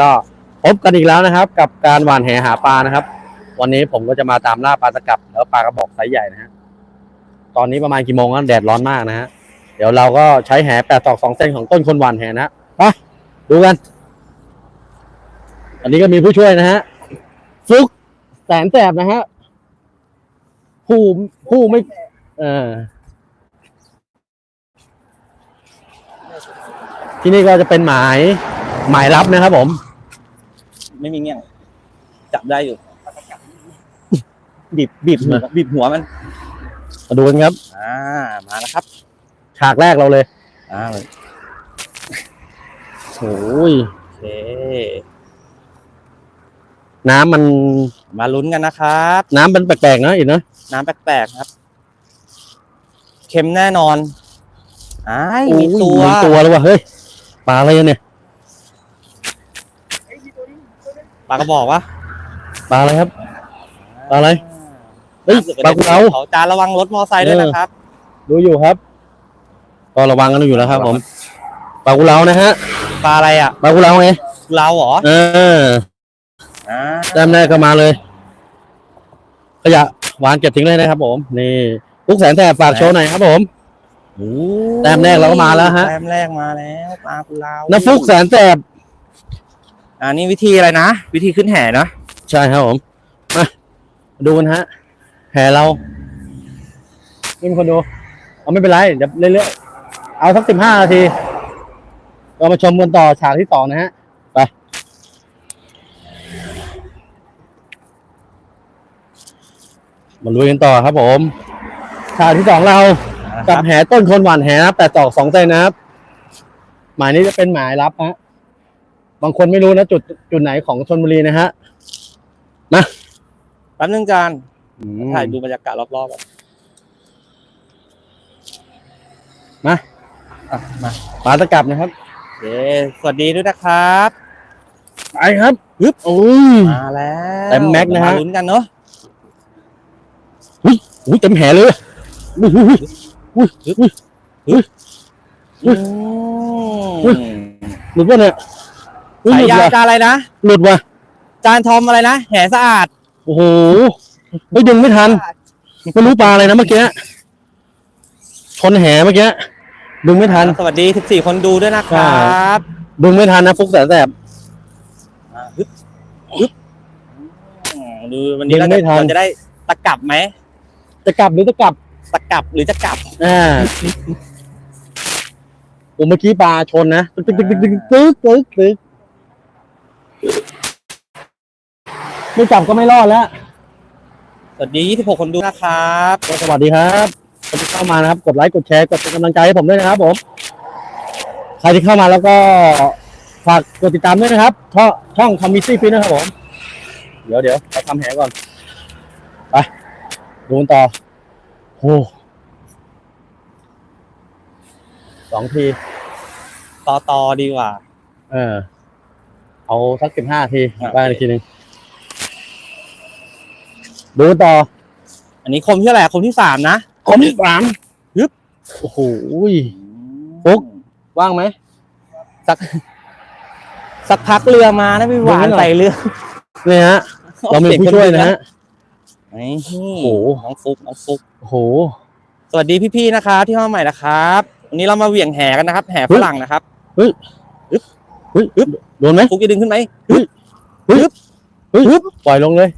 ก็พบกันอีกแล้วนะครับ กับการหว่านแหหาปลานะครับ วันนี้ผมก็จะมาตามล่าปลาตะกับแล้วปลากระบอกไซส์ใหญ่นะฮะตอนนี้ประมาณกี่โมงแล้วแดดร้อนมากนะฮะเดี๋ยวเราก็ใช้แหแปดตอกสองเส้นของต้นคนหว่านแหนะฮะไปดูกัน อันนี้ก็มีผู้ช่วยนะฮะฟลุกแสนแสบนะฮะผู้ผู้ไม่ เออที่นี่ก็จะเป็นหมาย หมายรับนะครับผม ไม่มีเงี้ยง จับได้อยู่ บีบบีบหัวมาบีบหัวมัน มาดูกันครับ อ่า มาแล้วครับ ฉากแรกเราเลย อ่าโอ้ยโอเค น้ำมัน มาลุ้นกันนะครับ น้ำมันแปลกๆนะอีกนะน้ำแปลกๆครับ เค็มแน่นอนอ้ายมีโอ้ยตัว มีตัวแล้วว่ะเฮ้ย ปลาอะไรเนี่ย ปลากระบอกวะปลาอะไรครับปลาอะไรเฮ้ยปลากุเลาเขาจานระวังรถมอไซค์ด้วยนะครับ ดูอยู่ครับ ก็ระวังกันอยู่แล้วครับ ผมปลากุเลานะฮะปลาอะไรอะปลากุเลาไงกุเลาเหรอเอออ่าแต้มแรกก็มาเลยขยะวางเก็บทิ้งเลยนะครับ ผม นี่ลูกแสนแสบฝากโชว์หน่อยครับผมโอ้แต้มแรกเราก็มาแล้วฮะแต้มแรกมาแล้วปลากุเลาน้ำฟุกแสนแสบ อ่านี่วิธีอะไรนะ วิธีขึ้นแห่เนาะใช่ครับผม มาดูกันฮะ แห่เรานี่มีคนดู เอาไม่เป็นไร เดี๋ยวเรื่อยๆ เอาสักสิบห้านาที เรามาชมกันต่อฉากที่สองนะฮะ ไป มาลุยกันต่อครับผม ฉากที่สองเรา กับแห่ต้นคนหวานแห่นะแต่ตอกสองเส้นนะครับ หมายนี้จะเป็นหมายรับฮะ บางคนไม่รู้นะจุดจุดไหนของชนบุรีนะฮะแป๊บนึงจานอืมถ่ายดูบรรยากาศรอบๆก่อนมาอะมาปลาตะกับนะครับเย้สวัสดีด้วยนะครับไปครับฮึบโอ้ย มาแล้วเต็มแม็กซ์นะฮะ มาลุ้นกันเนาะอุ้ยเต็มแหเลยอุ้ยอุ้ยอุ้ยอุ้ยอุ้ยอืม หลุดวะเนี่ย อุ้ยสาหยลุดยาว่ะจานอะไรนะ หลุดว่ะจานทอมอะไรนะ แหสะอาด โอ้โหไม่ดึงไม่ทันไม่รู้ปลาอะไรนะเมื่อกี้ชนแหเมื่อกี้ดึงไม่ทัน สวัสดี 14 คนดูด้วยนะครับดึงไม่ทันนะฟุกแสนแสบ อ่าฮึบฮึบอืมดูวันนี้เราดึงไม่จะทัน เราจะได้ตะกลับไหม จะกลับหรือจะกลับ ตะกลับหรือจะกลับ อ่าผมเมื่อกี้ปลาชนนะตึกตึกตึกตึกตึกตึกตึกตึก ไม่จับก็ไม่รอดแล้ว สวัสดี 26 คนดูนะครับก็สวัสดีครับคนที่เข้ามานะครับ กดไลค์ กดแชร์ กดเป็นกำลังใจให้ผมด้วยนะครับผม ใครที่เข้ามาแล้วก็ฝากกดติดตามด้วยนะครับ ช่องช่องคอมมิซี่ฟินนะครับผม เดี๋ยวเดี๋ยวไปทำแผลก่อน ไป ดูกันต่อโอ้สองที ต่อต่อดีกว่า เออ เอาสักสิบห้าทีอะไปอีกทีหนึ่ง ดูกันต่อ อันนี้คมที่อะไหรคมที่สามนะคนที่สามยึบโอ้โหปุ๊กว่างไหมสัก สักพักเรือมานะพี่หวาดูนให้หน่อยใส่เรือเนี่ยฮะเรามีผู้ช่วยนะฮะนี่โอ้โหน้องฟุกน้องฟุกโอ้โหสวัสดีพี่ๆนะครับที่เข้ามาใหม่นะครับวันนี้เรามาเหวี่ยงแหกันนะครับ แหฝรั่งนะครับเฮ้ยโดนไหมฟุกจะดึงขึ้นไหมเฮ้ยปล่อยลงเลย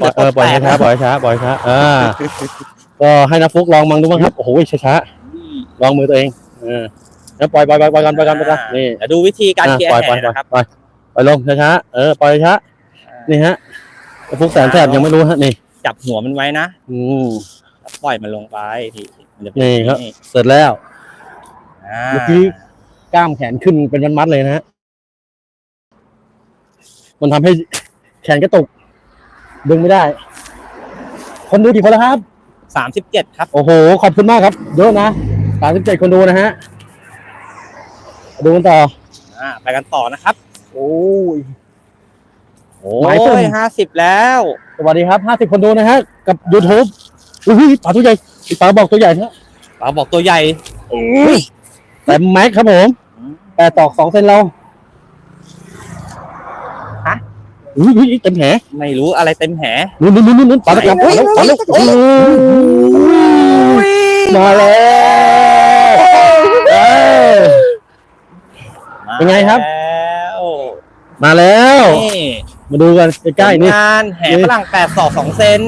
ปล่อยเออปล่อยช้าๆปล่อยช้าปล่อยช้าอ่าก็ให้นักฟุกลองมังดูบ้างครับ โอ้โหช้าๆลองมือตัวเองเออแล้วปล่อยปล่อยปล่อยปล่อยกันปล่อยกันปล่อยกันนี่เดี๋ยวดูวิธีการอะเคลียร์ปล่อยแหปล่อยปล่อยนะครับปล่อยปล่อยลงช้าๆเออปล่อยช้านี่ฮะนักฟุกแสนแสบยังไม่รู้ฮะนี่ จับหัวมันไว้นะอืมแล้วปล่อยมันลงไปพี่มันจะเป็นี่ครับนี่เสร็จแล้วอ่าเมื่อกี้กล้ามแขนขึ้นเป็นมัดๆเลยนะฮะมันทำให้แขนกระตุก ดึงไม่ได้ คนดูกี่คนแล้วครับ สามสิบเจ็ดครับ โอ้โห ขอบคุณมากครับ เยอะนะสามสิบเจ็ดคนดูนะฮะ ดูกันต่อ อ่า ไปกันต่อนะครับ โอ้ยโอ้หมายสุ่มยห้าสิบแล้ว สวัสดีครับห้าสิบคนดูนะฮะ กับ YouTube อุ้ยปลาตัวใหญ่ปลาบอกตัวใหญ่นะเราบอกตัวใหญ่ แต่แม็กครับผม แต่ตอกสองเซนเรา อุ้ยอุ้ยเต็มแผลไม่รู้อะไรเต็มแหนู่นนู่นนู่นนู่นปลาตะกับเฮ้ยปลาแล้วปลาแล้วเฮ้ยโอ้ยมาแล้วเอ้ยเป็นไงครับแล้วมาแล้วนี่มาดูกันใกล้ๆนี่งานแห่ฝรั่งแปดศอกสองเซน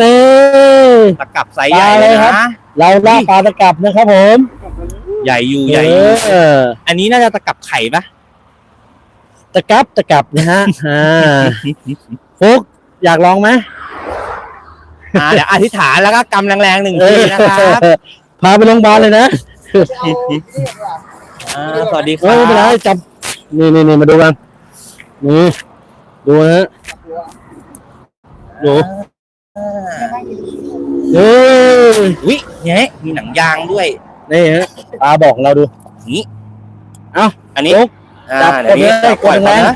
นี่ตะกับไซส์ใหญ่ปลาเลเลยยครับนะเราล่าปลาตะกับนะครับผม ใหญ่อยู่ใหญ่อยู่เอออันนี้น่าจะตะกับไข่ปะ ตะกับตะกับนะฮะอ่าฟุกอยากลองไหมอ่าเดี๋ยวอธิษฐานแล้วก็กำแรงๆหนึ่งทีนะครับพาไปโรงพยาบาลเลยนะอ่าสวัสดีคเอรัอไม่เป็นไรบจับนี่นี่นี่มาดูกันนี่ดูนะฮะดูเอ้ยวิเนี่ยมีหนังยางด้วยนี่ฮะปลาบอกเราดูอันนี้โอ๊ะ อ่าจับเดี๋ยวนี้กดเลยเดี๋ยวปล่อยกดแรเขางนะ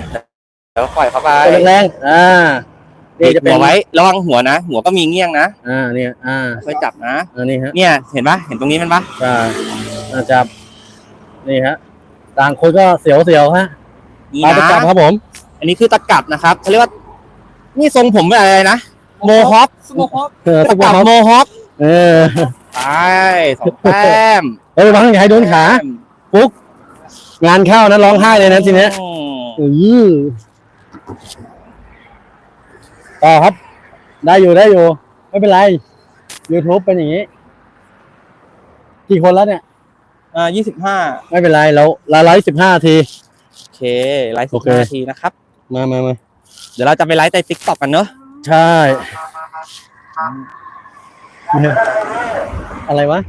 เดี๋ยวปล่อยเขาไปกดแรงๆอ่านี่นี่จะจะเป็นหัวไว้ระวังหัวนะ หัวก็มีเงี้ยงนะอ่าเนี่ยอ่าค่อยจับนะอันนี้ฮะเนี่ยเห็นปะเห็นตรงนี้มันปะอ่าอ่าจับนี่ฮะต่างคนก็เสียวเสียวๆฮะนี่ปลานะตะกับครับผม อันนี้คือตะกับนะครับเขาเรียกว่า นี่ทรงผมเป็นอะไรนะโมฮอคเออตะตะกักับบโมฮอคเออไปสองแต้มเฮ้ยระวังอย่าให้โดนขา งานเข้านะร้องไห้เลยนะทีเนี้ยอืมอือต่อครับ ได้อยู่ได้อยู่ ไม่เป็นไร YouTube เป็นอย่างนี้ กี่คนแล้วเนี่ย อ่ายี่สิบห้าไม่เป็นไรเราเราไลฟ์สิบห้าที โอเค ไลฟ์โอสิบเค ห้านาทีนะครับ มามามาเดี๋ยวเราจะไปไลฟ์ในติ๊กต็อกกันเนอะใช่เนี่ยอะไรวะ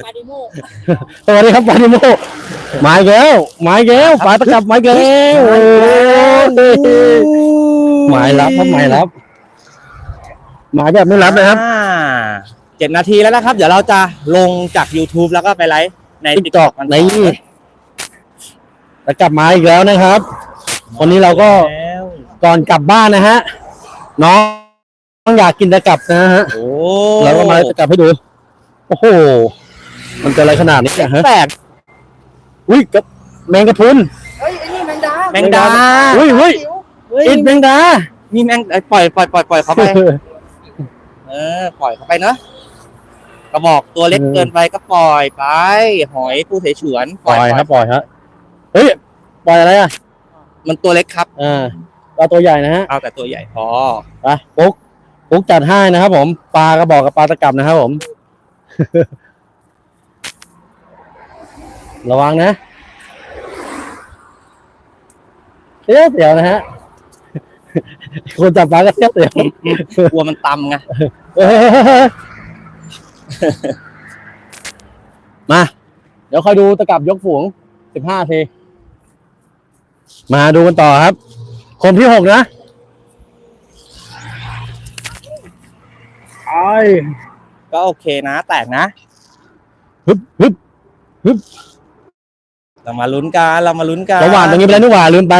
สวัสดีครับปาดิโมหมายแก้วหมายแก้วปลาตะกับหมายแก้วโอ้ยหมายรับครับหมายรับ หมายแบบไม่รับนะครับ อ่าเจ็ดนาทีแล้วนะครับ เดี๋ยวเราจะลงจาก YouTube แล้วก็ไปไลฟ์ใน ติ๊กติ๊กตต็ออกกกันในนี่ตะกับมาอีกแล้วนะครับ วันนี้เราก็ แล้วก่อนกลับบ้านนะฮะ น้องน้องอยากกินตะกับนะฮะ โอ้ เราก็มาตะกับให้ดู โอ้โห มันจะอะไรขนาดนี้เนี่ยฮะแปลกอุ้ยกับแมงกะพรุน เฮ้ยไอ้นี่แมงดาแมงดาอุ้ยอุ้ยเฮ้ยอินแมงดา นี่แมงเอ้ยปล่อยปล่อยปล่อยปล่อยเขาไป เออ ปล่อยเขาไปเนอะกระบอกตัวเล็กเออเกินไปก็ปล่อยไป หอยผู้เสฉวนปล่อยครับปล่อยครับเฮ้ยปล่อยอะไรอะ มันตัวเล็กครับอ่าปลาตัวใหญ่นะฮะเอาแต่ตัวใหญ่พอไปปุ๊กปุ๊กจัดให้นะครับผมปลากระบอกกับปลาตะกับนะครับผม ระวังนะเสียวเสียวนะฮะ คนจับปลาก็เสียวเสียวกลัวมันตำไงเออมา เดี๋ยวคอยดูตะกับยกฝูงสิบห้าที มาดูกันต่อครับคนที่หกนะไอ้ก็โอเคนะ แตกนะ ฮึบฮึบ เรามาลุ้นกันเรามาลุ้นกันเราหวานตรงนี้ไปแล้วนี่หว่าลืมไป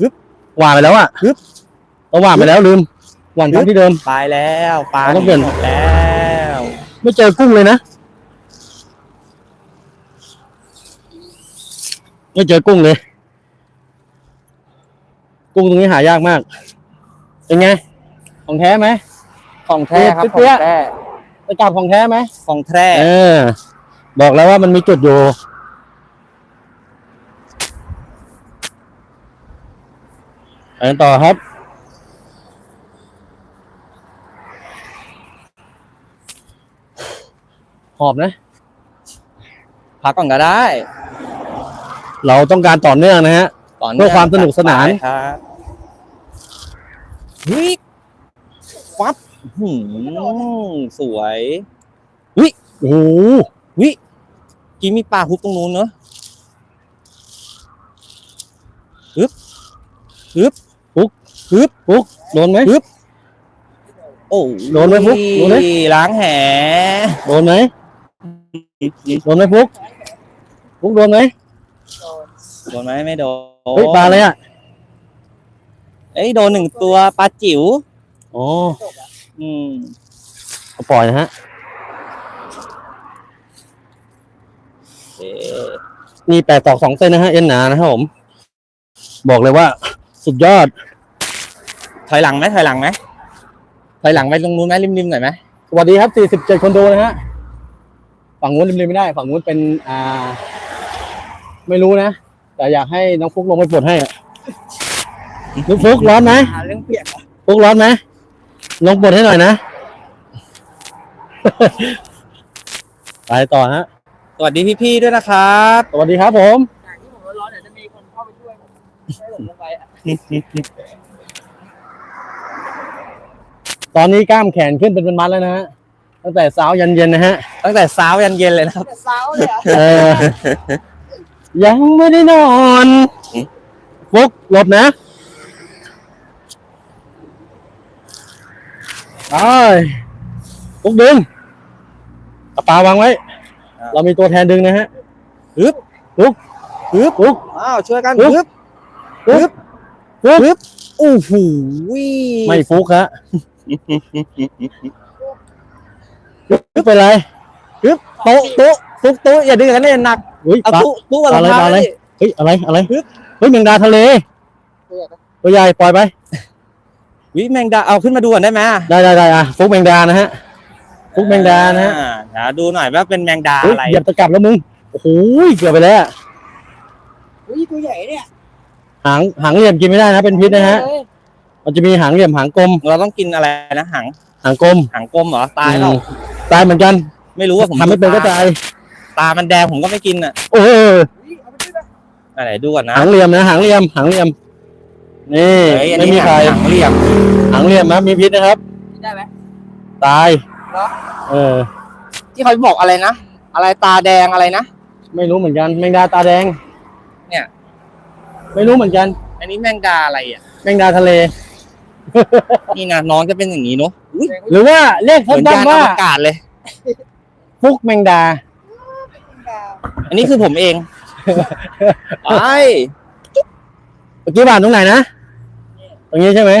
ฮึบหวานไปแล้วอะฮึบเราหวานไปแล้วลืมหวานฮึทาบงที่เดิมไปแล้วปลาเราต้องเปลี่ยนหมดแล้ว ไม่เจอกุ้งเลยนะไม่เจอกุ้งเลย กุ้งตรงนี้หายากมาก เป็นไง ของแท้ไหมของแท้ครับเปี้ขอยงๆแท้ตะกับของแท้ไหมของแท้เออ บอกแล้วว่ามันมีจุดอยู่ ไปกันต่อครับ หอบนะ พักก่อนก็ได้ เราต้องการต่อเนื่องนะฮะต่อนื่งเพื่อความสนุกสนานไปครับเฮ้ยฟับหืมสวยโอ้โหวิกี้มีปลาฮุบตรงนู้นเนอะฮึบ ฮึบปุ๊กโดนไหมโอ้โดนไหมฟุ๊กโดนไหมล้างแหโดนไหมโดนไหมฟุกฟุกโดนไหมโดนไหมไม่โดนเฮ้ยปลาอะไรอะเอ้ยโดนหนึ่งตัวปลาจิ๋วอ๋ออืมเอาปล่อยนะฮะเอ๊ะนี่แปดตอกสองเซนนะฮะเอ็นหนานะครับผม บอกเลยว่า สุดยอด ถอยหลังไหมถอยหลังไหมถอยหลังไปตรงนู้นไหมริมๆหน่อยไหมสวัสดีครับ 47 คนดูนะฮะ ฝั่งนู้นริมๆไม่ได้ ฝั่งนู้นเป็นอ่า ไม่รู้นะ แต่อยากให้น้องฟุกลงไปปลดให้อะน้องฟุกร้อนไหมหาเรื่องเปียกฟุกร้อนไหมลงปลดให้หน่อยนะ ไปต่อฮะ สวัสดีพี่ๆด้วยนะครับ สวัสดีครับผม ที่ผมร้อนๆเดี๋ยวจะมีคนเข้าไปช่วยผมให้ผมลงไปอะ ตอนนี้กล้ามแขนขึ้นเป็นเป็นมัดแล้วนะฮะตั้งแต่เช้ายันเย็นนะฮะ ตั้งแต่เช้ายันเย็นเลยนะครับแต่เช้าเลยอะเออ ยังไม่ได้นอนอืมฟุกหลบนะไอ้ฟุกดึงกระเป๋าวางไว้ เรามีตัวแทนดึงนะฮะฮึบฟุกฟุกฟุกอ้าวช่วยกันฮึฮึบบฟุกฟุกฮึบโอ้โหไม่ฟุกฮะ ฟุกเป็นไรฮึบโต๊ะโต๊ะฟุกโต๊ะอย่าดึงกันเลยหนักเฮ้ยเอาปลาตู้ตู้กับปลาอะไรรองเท้าปลาอะไรดิเฮ้ยอะไรอะไรฮึบเฮ้ยแมงดาทะเลตัวใหญ่ปล่อยไปวิแมงดาเอาขึ้นมาดูก่อนได้ไหมได้ได้ได้อะฟุกแมงดานะฮะฟุกแมงดานะฮะอ่าเดี๋ยวดูหน่อยว่าเป็นแมงดาเฮ้ยอะไรเหยียบตะกลับแล้วมึงโอ้โหเกือบไปแล้วเฮ้ยตัวใหญ่เนี่ยหางหางเหลี่ยมกินไม่ได้นะเป็นพิษนะฮะเอ้ย มันจะมีหางเหลี่ยมหางกลม เราต้องกินอะไรนะหางหางกลมหางกลมเหรอตายแล้วอืมตายเหมือนกันไม่รู้ว่าผมทำไม่เป็นก็ตายตามันแดงผมก็ไม่กินอะโอ้โหเฮ้ยเอาไปด้วยนะอะไรดูก่อนนะหางเหลี่ยมนะหางเหลี่ยมหางเหลี่ยมนี่เฮ้ยอันไม่นี้มีใครหางเหลี่ยมหางเหลี่ยมนะมีพิษนะครับกินได้ไหม ตายเหรอ เออ ที่เขาบอกอะไรนะ อะไรตาแดงอะไรนะ ไม่รู้เหมือนกันแมงดาตาแดงเนี่ย ไม่รู้เหมือนกันอันนี้แมงดาอะไรอะแมงดาทะเล นี่นะน้องจะเป็นอย่างนี้เนาะอุ๊ยหรือว่าเรียกเหมือนสั้ยานๆอว่า วกาศเลย ฟุกแมงดา อันนี้คือผมเองไอเมื่อกี้บานตรงไหนนะ ตรงนี้ใช่ไหม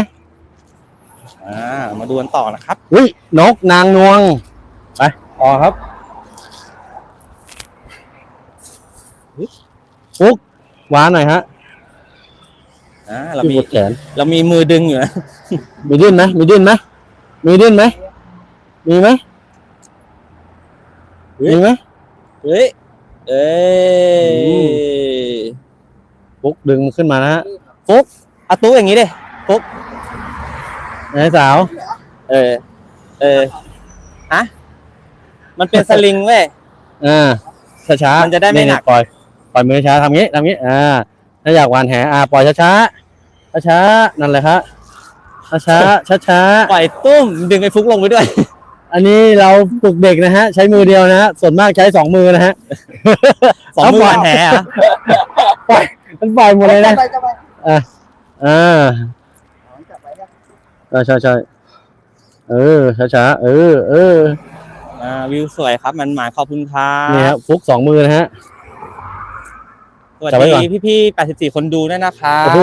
อ่ามาดูกันต่อนะครับ อุ้ยนกนางนวง ไปต่อครับฟุกหวานหน่อยฮะ อ่าเราที่มีปวดแขนเรามีมือดึงอยู่นะมีดิ้นไหมมีดิ้นไหมมีดิ้นไหมมีไหมมีไหมเฮ้ยเอ้อืยฟุกดึงขึ้นมานะฮะเอาตู้อย่างนี้ดินายสาว เออ เออฮะมันเป็นสลิงเว้ย อ่าช้าช้าๆมันจะได้ไม่หนัก ปล่อยปล่อยมือช้าทำงี้ทำงี้อ่า ถ้าอยากหวานแหอ่าปล่อยช้าช้าช้าช้าๆนั่นแหละครับช้าช้าช้าช้าๆ ปล่อยตุ้มดึงไอ้ฟุกลงไปด้วย อันนี้เราปลุกเด็กนะฮะ ใช้มือเดียวนะฮะส่วนมากใช้สองมือนะฮะ สองมือหวานแหอะปล่อยมันปล่อยหมดเลยนะจับไปจับไปอ่าจับไปนะใช่ใช่ใช่เออช้าช้าๆเออเอออ่าวิวสวยครับมันหมายขอบคุณครับนี่ครับฟุกสองมือนะฮะ สวัสจับไว้ก่อนดีพี่ๆ84 คนดูด้วยนะครัโอ้บโห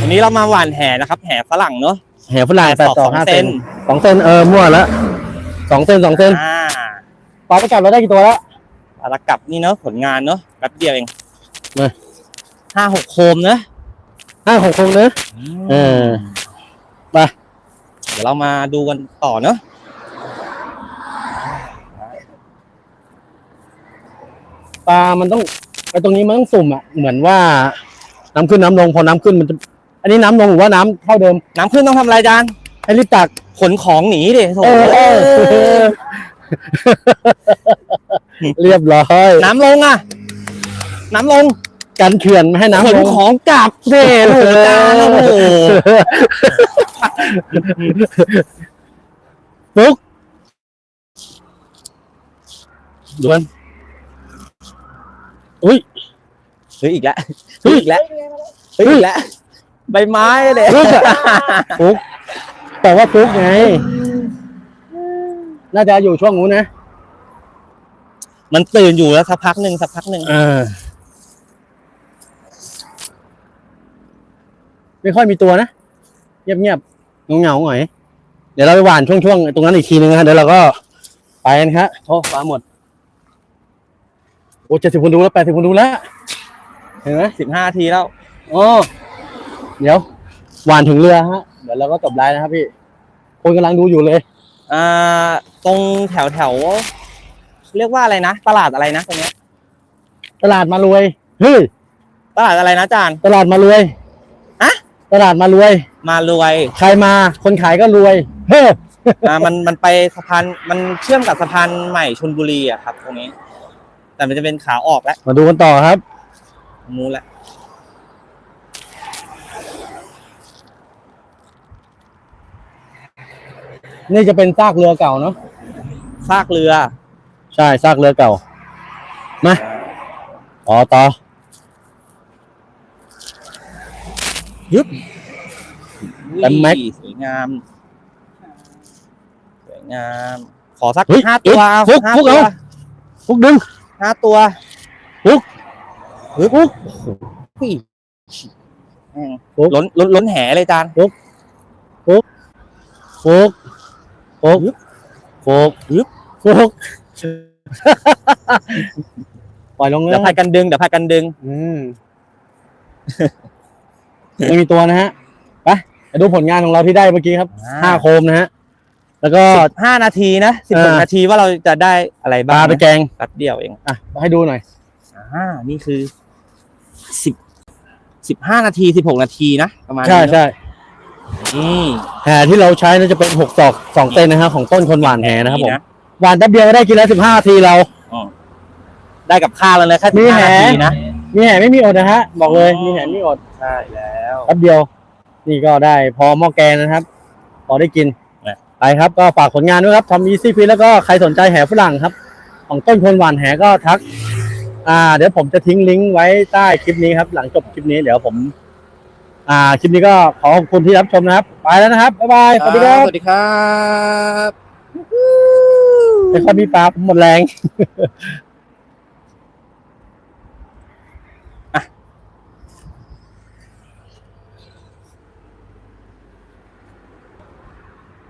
วันนี้เรามาหวานแหนะครับ แหฝรั่งเนอะแหฝรั่งแปดศอกต่อสองห้าเซเซนนสองเซนเออมั่วแล้วสองเซนสองเซนอ่าปลาประจับเราได้กี่ตัวแล้ว ปลาตะกับนี่เนอะผลงานเนอะแป๊บเดียวเองมา ห้าหกโคมเนอะห้าหกคงเนอะเออไปเดี๋ยวเรามาดูกันต่อเนอะปลามันต้อง ไปตรงนี้มันต้องสุ่มอะเหมือนว่าน้ำขึ้นน้ำลงพอน้ำขึ้นมันจะอันนี้น้ำลงหรือว่าน้ำเท่าเดิมน้ำขึ้นต้องทำอะไรจานให้รีบตัก ขนของหนีดิโถเออเออเรียบร้อยน้ำลงอะ น้ำลงกันเขื่อนไม่ให้ขน้ำนลงของกลับเท่โถจานโอ้โหปุ๊กดวน อุ้ยเฮ้ยอีกแล้วเฮ้ยอีกแล้วเฮ้ยอีกแล้วใบไม้เลยปุ๊กอะปุ๊กแต่ว่าปุ๊กไง น่าจะอยู่ช่วงนู้นนะ มันตื่นอยู่แล้วสักพักหนึ่งสักพักหนึ่งเออ ไม่ค่อยมีตัวนะ เงียบๆเงาๆหน่อย เดี๋ยวเราไปหวานช่วงๆ ตรงนั้นอีกทีนึงนะเดี๋ยวเราก็ไปกันครับโอ้ฟ้าหมดโอ้ เจ็ดสิบคนดูแล้วแปดสิบคนดูแล้ว เห็นไหมสิบห้าทีแล้วอ๋อเดี๋ยวหวานถึงเรือฮะ เดี๋ยวเราก็จบไลน์นะครับพี่ คนกำลังดูอยู่เลย อ่า ตรงแถวแถว เรียกว่าอะไรนะ ตลาดอะไรนะตรงเนี้ยตลาดมารวย เฮ้ย ตลาดอะไรนะอาจารย์ตลาดมารวยฮะตลาดมารวย มารวยใครมา คนขายก็รวย เฮ้ย อ่ามันมันไปสะพานมันเชื่อมกับสะพานใหม่ชลบุรีอะครับ ตรงนี้ แต่มันจะเป็นขาออกแล้วมาดูกันต่อครับนู้นแหละนี่จะเป็นซากเรือเก่าเนาะซากเรือ ใช่ซากเรือเก่า มาอ๋อต่อแต่แม็กอุ้ยสวยงาม สวยงาม ขอสักเฮ้ยห้าตัวเฮ้ยฟุกห้าฟุกตัวเอาพวกดึง ห้าตัวฟุกเฮ้ยปุ๊บอุ้ยแม่งฟุกล้นล้นล้นแหเลยจานโฟกโฟกโฟกโฟกโฟกปล่อยลงเลเดี๋ยยวพายกันดึงเดี๋ยวพายกันดึง อืมไม่มีตัวนะฮะไปไปดูผลงานของเราที่ได้เมื่อกี้ครับอ่าห้าโคมนะฮะ แล้วก็ห้านาทีนะสิบหกอ่า นาทีว่าเราจะได้อะไรปบ้าลางไปนะแกงแป๊บเดียวเองอะให้ดูหน่อย อ่านี่คือสิบสิบห้านาทีสิบหกนาทีนะประมาณใช่นี้เนอะใช่นี่แห่ที่เราใช้น่าจะเป็นหกศอกสองเส้นนะฮะของต้นคนหวานแห่นะครับผมนะหวานแป๊บเดียวก็ได้กินแล้วสิบห้านาทีเรา ได้กับข้าวแล้วเลยแค่มีสิบแห ห้านาทีนะมีแห่ไม่มีอดนะฮะบอกเลยอ๋อมีแห่ไม่มีอดใช่แล้ว แป๊บเดียว นี่ก็ได้พอหม้อแกงนะครับ พอได้กินนะ ไปครับก็ฝากผลงานด้วยครับทำอีซี่ฟีแล้วก็ใครสนใจแห่ฝรั่งครับ ของต้นคนหวานแห่ก็ทัก อ่า เดี๋ยวผมจะทิ้งลิงก์ไว้ใต้คลิปนี้ครับ หลังจบคลิปนี้เดี๋ยวผม อ่าคลิปนี้ก็ขอขอบคุณที่รับชมนะครับ ไปแล้วนะครับบ๊ายบายสวัสดีครับสวัสดีครับไม่ค่อยมีปลาผมหมดแรง